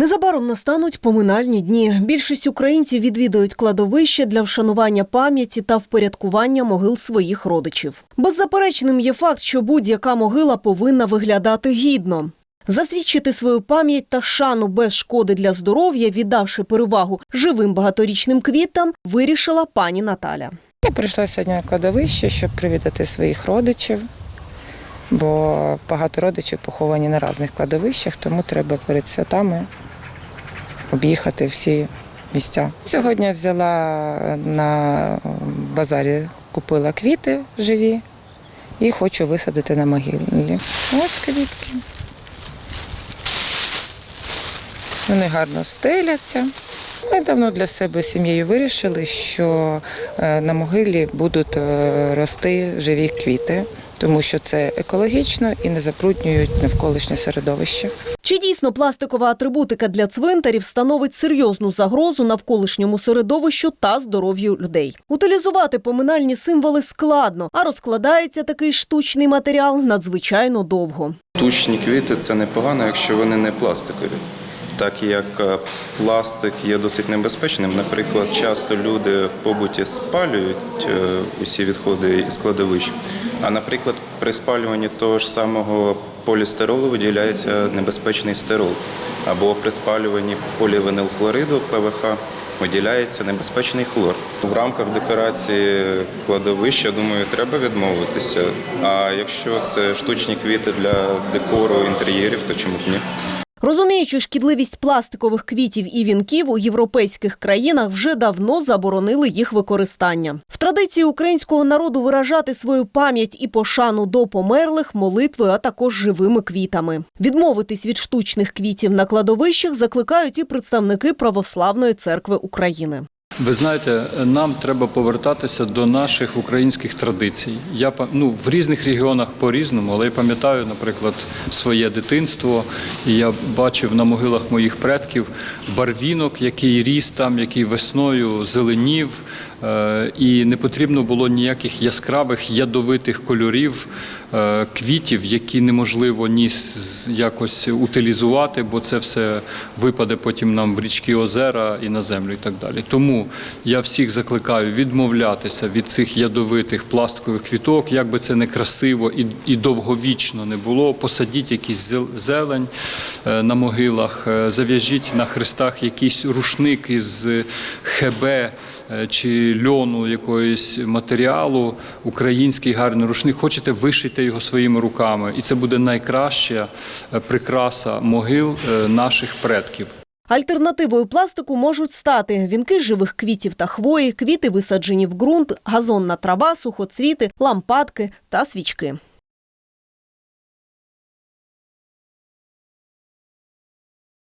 Незабаром настануть поминальні дні. Більшість українців відвідують кладовище для вшанування пам'яті та впорядкування могил своїх родичів. Беззаперечним є факт, що будь-яка могила повинна виглядати гідно. Засвідчити свою пам'ять та шану без шкоди для здоров'я, віддавши перевагу живим багаторічним квітам, вирішила пані Наталя. Я прийшла сьогодні на кладовище, щоб привітати своїх родичів, бо багато родичів поховані на різних кладовищах, тому треба перед святами об'їхати всі місця. Сьогодні взяла на базарі, купила квіти живі і хочу висадити на могилі. Ось квітки. Вони гарно стеляться. Ми давно для себе сім'єю вирішили, що е, на могилі будуть е, рости живі квіти, тому що це екологічно і не забруднюють навколишнє середовище. Чи дійсно пластикова атрибутика для цвинтарів становить серйозну загрозу навколишньому середовищу та здоров'ю людей? Утилізувати поминальні символи складно, а розкладається такий штучний матеріал надзвичайно довго. Штучні квіти це непогано, якщо вони не пластикові. Так як е, пластик є досить небезпечним. Наприклад, часто люди в побуті спалюють е, усі відходи із складовищ. А наприклад, при спалюванні того ж самого полістиролу виділяється небезпечний стирол. Або при спалюванні полівинилхлориду ПВХ виділяється небезпечний хлор. В рамках декорації кладовища, думаю, треба відмовитися. А якщо це штучні квіти для декору інтер'єрів, то чому б ні? Розуміючи шкідливість пластикових квітів і вінків, у європейських країнах вже давно заборонили їх використання. В традиції українського народу виражати свою пам'ять і пошану до померлих молитвою, а також живими квітами. Відмовитись від штучних квітів на кладовищах закликають і представники Православної церкви України. Ви знаєте, нам треба повертатися до наших українських традицій. Я ну, в різних регіонах по-різному, але я пам'ятаю, наприклад, своє дитинство, і я бачив на могилах моїх предків барвінок, який ріс там, який весною зеленів, і не потрібно було ніяких яскравих ядовитих кольорів е, квітів, які неможливо ні якось утилізувати, бо це все випаде потім нам в річки озера і на землю, і так далі. Тому я всіх закликаю відмовлятися від цих ядовитих пластикових квіток, як би це не красиво і, довговічно не було. Посадіть зел- зелень е, на могилах, е, зав'яжіть на хрестах якийсь рушник із ХБ е, льону якоїсь матеріалу, український гарний рушник. Хочете вишити його своїми руками, і це буде найкраща е, прикраса могил е, наших предків. Альтернативою пластику можуть стати вінки живих квітів та хвої, квіти висаджені в ґрунт, газонна трава, сухоцвіти, лампадки та свічки.